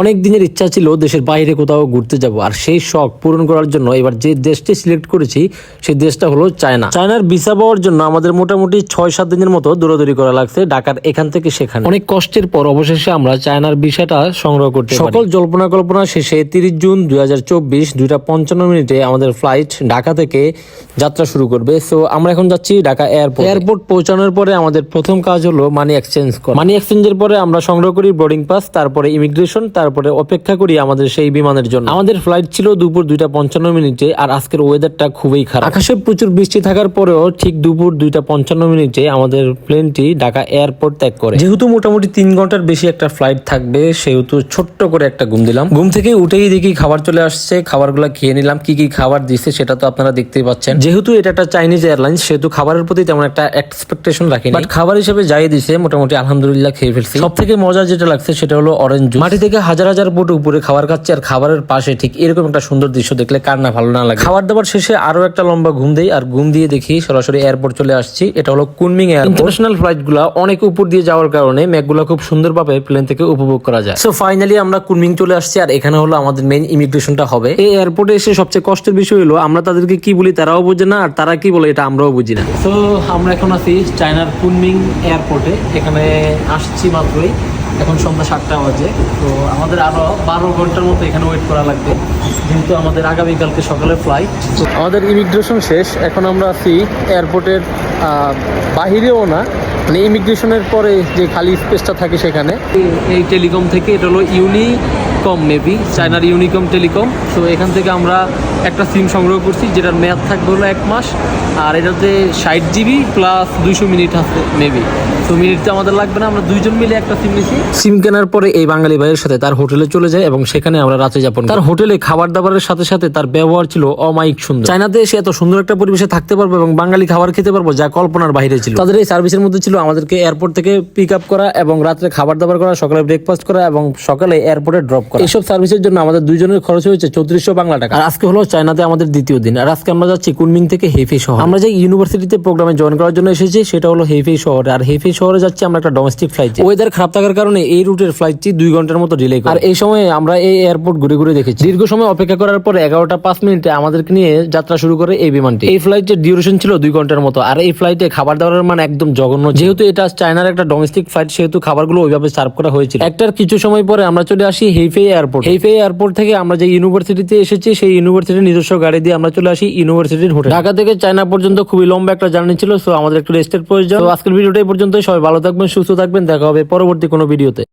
অনেক দিনের ইচ্ছা ছিল দেশের বাইরে কোথাও ঘুরতে যাব আর সেই শখ পূরণ করার জন্য এবার যে দেশটি সিলেক্ট করেছি সেই দেশটা হলো চায়না। চায়নার ভিসা পাওয়ার জন্য আমাদের মোটামুটি ছয় সাত দিনের মতো দৌড়াদৌড়ি করা লাগছে ঢাকার এখান থেকে সেখানে। অনেক কষ্টের পর অবশেষে আমরা চায়নার ভিসাটা সংগ্রহ করতে সকল জল্পনা কল্পনা শেষে তিরিশ জুন দুই হাজার চব্বিশ দুইটা পঞ্চান্ন মিনিটে আমাদের ফ্লাইট ঢাকা থেকে যাত্রা শুরু করবে। সো আমরা এখন যাচ্ছি ঢাকা এয়ারপোর্ট। এয়ারপোর্ট পৌঁছানোর পরে আমাদের প্রথম কাজ হলো মানি এক্সচেঞ্জ করা। মানি এক্সচেঞ্জের পরে আমরা সংগ্রহ করি বোর্ডিং পাস তারপরে ইমিগ্রেশন তারপরে অপেক্ষা করি আমাদের সেই বিমানের জন্য। আমাদের ফ্লাইট ছিল দুপুর দুইটা পঞ্চান্ন মিনিটে আর আজকের ওয়েদারটা খুবই খারাপ। আকাশে প্রচুর বৃষ্টি থাকার পরেও ঠিক দুপুর দুইটা পঞ্চান্ন মিনিটে আমাদের প্লেনটি ঢাকা এয়ারপোর্ট ত্যাগ করে। যেহেতু মোটামুটি তিন ঘণ্টার বেশি একটা ফ্লাইট থাকবে, সেহেতু ছোট্ট করে একটা ঘুম দিলাম। ঘুম থেকে উঠেই দেখি খাবার চলে আসছে, খাবারগুলো খেয়ে নিলাম। কি কি খাবার দিচ্ছে সেটা তো আপনারা দেখতেই পাচ্ছেন। যেহেতু এটা একটা চাইনিজ এয়ারলাইন্স সেহেতু খাবারের প্রতি তেমন একটা এক্সপেকটেশন রাখি বাট খাবার হিসেবে যাই দিছে, মোটামুটি আলহামদুলিল্লাহ খেয়ে ফেলছি। সব থেকে মজা যেটা লাগছে সেটা হলো অরেঞ্জ মাটি থেকে হাজার হাজার ফুট উপরে খাবার খাচ্ছে আর খাবারের পাশে ঠিক এরকম একটা সুন্দর দৃশ্য দেখলে কার না ভালো না লাগে। খাবার দাবার শেষে আরও একটা লম্বা ঘুম দেই, আর ঘুম দিয়ে দেখি সরাসরি এয়ারপোর্ট চলে আসছি। এটা হলো কুনমিং এয়ারপোর্ট ইন্টারন্যাশনাল ফ্লাইটগুলা অনেক উপর দিয়ে যাওয়ার কারণে ম্যাকগুলো খুব সুন্দরভাবে প্লেন থেকে উপভোগ করা যায়। সো ফাইনালি আমরা কুনমিং চলে আসছি, আর এখানে হলো আমাদের মেইন ইমিগ্রেশনটা হবে। এই এয়ারপোর্টে এসে সবচেয়ে কষ্টের বিষয় হলো, আমরা তাদেরকে কি বলি তারাও বোঝে না, আর তারা কি বলে এটা আমরাও বুঝি না। তো আমরা এখন আছি চায়নার কুনমিং এয়ারপোর্টে এখানে আসছি মাত্রই। এখন সন্ধ্যা সাতটা বাজে। তো আমাদের আরও বারো ঘণ্টার মতো এখানে ওয়েট করা লাগবে। যেহেতু আমাদের আগামীকালকে সকালে ফ্লাইট আমাদের ইমিগ্রেশন শেষ। এখন আমরা আছি এয়ারপোর্টের বাহিরেও না। মানে ইমিগ্রেশনের পরে যে খালি স্পেসটা থাকে সেখানে। এই- এই টেলিকম থেকে এটা হলো ইউনিকম মেবি চায়নার ইউনিকম টেলিকম তো এখান থেকে আমরা একটা সিম সংগ্রহ করছি, যেটার মেয়াদ থাকবে হলো এক মাস। আর এটাতে ষাট জিবি প্লাস দুইশো মিনিট আছে মেবি তো মিনিট তো আমাদের লাগবে না আমরা দুইজন মিলে একটা সিম নিছি। সিম কেনার পরে এই বাঙালি ভাইয়ের সাথে তার হোটেলে চলে যায় এবং সেখানে আমরা রাতে যাপন তার হোটেলে খাবার দাবারের সাথে সাথে তার ব্যবহার ছিল অমায়িক সুন্দর। চায়নাতে এসে এত সুন্দর একটা পরিবেশে থাকতে পারব এবং বাঙালি খাবার খেতে পারব যা কল্পনার বাইরে ছিল। তাদের এই সার্ভিসের মধ্যে ছিল আমাদেরকে এয়ারপোর্ট থেকে পিক আপ করা এবং রাত্রে খাবার দাবার করা সকালে ব্রেকফাস্ট করা এবং সকালে এয়ারপোর্টে ড্রপ করা। এইসব সার্ভিসের জন্য আমাদের দুইজনের খরচ হয়েছে চৌত্রিশশো বাংলা টাকা। আর আজকে হলো চায়নাতে আমাদের দ্বিতীয় দিন। আর আজকে আমরা যাচ্ছি কুনমিং থেকে হেফে শহর। আমরা যে ইউনিভার্সিটিতে প্রোগ্রামে জয়েন করার জন্য এসেছি সেটা হলো হেফে শহরে। আর হেফে শহরে যাচ্ছি আমরা একটা ডোমেস্টিক ফ্লাইট ওয়েদার খারাপ থাকার কারণে এই রুটের ফ্লাইটটি দুই ঘণ্টার মতো ডিলে আর এই সময় আমরা এই এয়ারপোর্ট ঘুরে ঘুরে দেখেছি। দীর্ঘ সময় অপেক্ষা করার পর এগারোটা পাঁচ মিনিটে আমাদেরকে নিয়ে যাত্রা শুরু করে এই বিমানটি। এই ফ্লাইটের ডিউরেশন ছিল দুই ঘণ্টার মতো। আর এই ফ্লাইটে খাবার দাবারের মান একদম জঘন্য যেহেতু এটা চায়নার একটা ডোমেস্টিক ফ্লাইট সেহেতু খাবারগুলো ওইভাবে সার্ভ করা হয়েছিল। একটার কিছু সময় পরে আমরা চলে আসি হেইফে এয়ারপোর্ট হেইফে এয়ারপোর্ট থেকে আমরা যে ইউনিভার্সিটিতে এসেছি সেই ইউনিভার্সিটির নিজস্ব গাড়ি দিয়ে আমরা চলে আসি ইউনিভার্সিটির হোটেল ঢাকা থেকে চায়না পর্যন্ত খুবই লম্বা একটা জার্নি ছিল সো আমাদের একটু রেস্টের প্রয়োজন। আজকের ভিডিওটা পর্যন্ত সবাই ভালো থাকবেন সুস্থ থাকবেন দেখা হবে পরবর্তী কোনো ভিডিওতে।